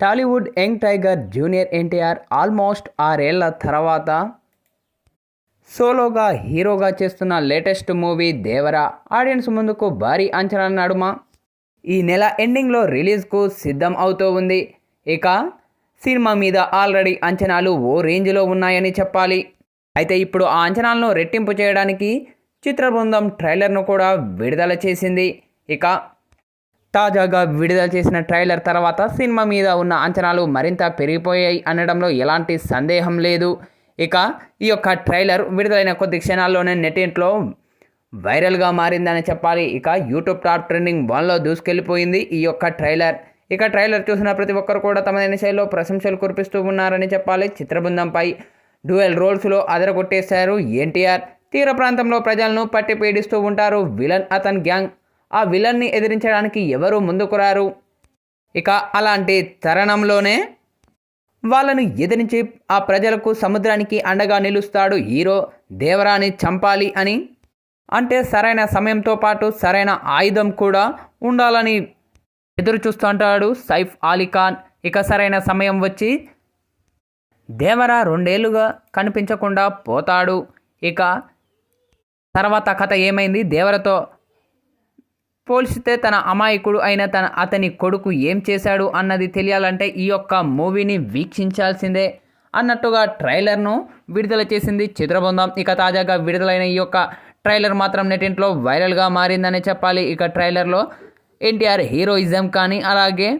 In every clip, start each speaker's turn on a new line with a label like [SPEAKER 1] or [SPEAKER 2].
[SPEAKER 1] Tollywood young tiger junior NTR almost ఆరేళ్ళ తర్వాత సోలోగా హీరోగా చేస్తున్న లేటెస్ట్ మూవీ దేవరా. ఆడియన్స్ ముందుకు భారీ అంచనా నడుమ. ఈ నెల ఎండింగ్లో రిలీజ్కు సిద్ధం అవుతూ ఉంది. ఇక సినిమా మీద ఆల్రెడీ అంచనాలు ఓ రేంజ్లో ఉన్నాయని చెప్పాలి. అయితే ఇప్పుడు ఆ అంచనాలను రెట్టింపు చేయడానికి చిత్ర బృందం ట్రైలర్ను కూడా విడుదల చేసింది. ఇక తాజాగా విడుదల చేసిన ట్రైలర్ తర్వాత సినిమా మీద ఉన్న అంచనాలు మరింత పెరిగిపోయాయి అనడంలో ఎలాంటి సందేహం లేదు. ఇక ఈ యొక్క ట్రైలర్ విడుదలైన కొద్ది క్షణాల్లోనే నెటింట్లో వైరల్గా మారిందని చెప్పాలి. ఇక యూట్యూబ్ టాప్ ట్రెండింగ్ వన్లో దూసుకెళ్ళిపోయింది ఈ యొక్క ట్రైలర్. ఇక ట్రైలర్ చూసిన ప్రతి ఒక్కరు కూడా తమదైన శైలిలో ప్రశంసలు కురిపిస్తూ ఉన్నారని చెప్పాలి. చిత్రబృందంపై డ్యూయల్ రోల్స్లో అదరగొట్టేశారు ఎన్టీఆర్. తీర ప్రాంతంలో ప్రజలను పట్టి పీడిస్తూ ఉంటారు విలన్ అతన్ గ్యాంగ్. ఆ విలన్ని ఎదిరించడానికి ఎవరు ముందుకు రారు ఇక అలాంటి తరుణంలోనే వాళ్ళను ఎదిరించి ఆ ప్రజలకు సముద్రానికి అండగా నిలుస్తాడు హీరో దేవరాని చంపాలి అని. అంటే సరైన సమయంతో పాటు సరైన ఆయుధం కూడా ఉండాలని ఎదురు చూస్తుంటాడు సైఫ్ అలీఖాన్ ఇక సరైన సమయం వచ్చి దేవరా రెండేళ్ళుగా కనిపించకుండా పోతాడు. ఇక తర్వాత కథ ఏమైంది? దేవరతో పోల్చితే తన అమాయకుడు అయిన తన అతని కొడుకు ఏం చేశాడు అన్నది తెలియాలంటే ఈ యొక్క మూవీని వీక్షించాల్సిందే అన్నట్టుగా ట్రైలర్ను విడుదల చేసింది చిత్రబృందం. ఇక తాజాగా విడుదలైన ఈ యొక్క ట్రైలర్ మాత్రం నెటింట్లో వైరల్గా మారిందనే చెప్పాలి. ఇక ట్రైలర్లో ఎన్టీఆర్ హీరోయిజం కానీ అలాగే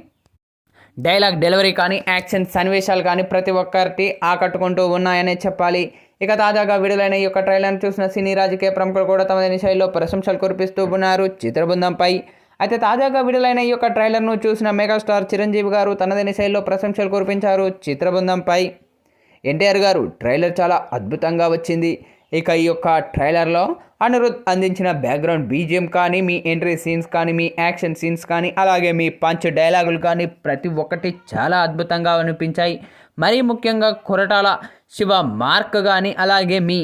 [SPEAKER 1] డైలాగ్ డెలివరీ కానీ యాక్షన్ సన్నివేశాలు కానీ ప్రతి ఒక్కరికి ఆకట్టుకుంటూ ఉన్నాయనే చెప్పాలి. ఇక తాజాగా విడుదలైన ఈ యొక్క ట్రైలర్ను చూసిన సినీ రాజకీయ ప్రముఖులు కూడా తమ శైలిలో ప్రశంసలు కురిపిస్తూ ఉన్నారు చిత్రబృందంపై. అయితే తాజాగా విడుదలైన ఈ యొక్క ట్రైలర్ను చూసిన మెగాస్టార్ చిరంజీవి గారు తనదైన శైలిలో ప్రశంసలు కురిపించారు చిత్రబృందంపై. ఎన్టీఆర్ గారు ట్రైలర్ చాలా అద్భుతంగా వచ్చింది. ఇక ఈ యొక్క ట్రైలర్లో అనిరుద్ అందించిన బ్యాక్గ్రౌండ్ బీజిఎం కానీ మీ ఎంట్రీ సీన్స్ కానీ మీ యాక్షన్ సీన్స్ కానీ అలాగే మీ పంచ్ డైలాగులు కానీ ప్రతి ఒక్కటి చాలా అద్భుతంగా అనిపించాయి. మరీ ముఖ్యంగా కొరటాల శివ మార్క్ కానీ అలాగే మీ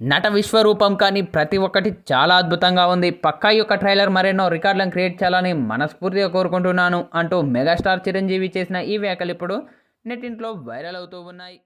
[SPEAKER 1] నట విశ్వరూపం కానీ ప్రతి ఒక్కటి చాలా అద్భుతంగా ఉంది. పక్కా యొక్క ట్రైలర్ మరెన్నో రికార్డులను క్రియేట్ చేయాలని మనస్ఫూర్తిగా కోరుకుంటున్నాను అంటూ మెగాస్టార్ చిరంజీవి చేసిన ఈ వ్యాఖ్యలు ఇప్పుడు నెట్టింట్లో వైరల్ అవుతూ ఉన్నాయి.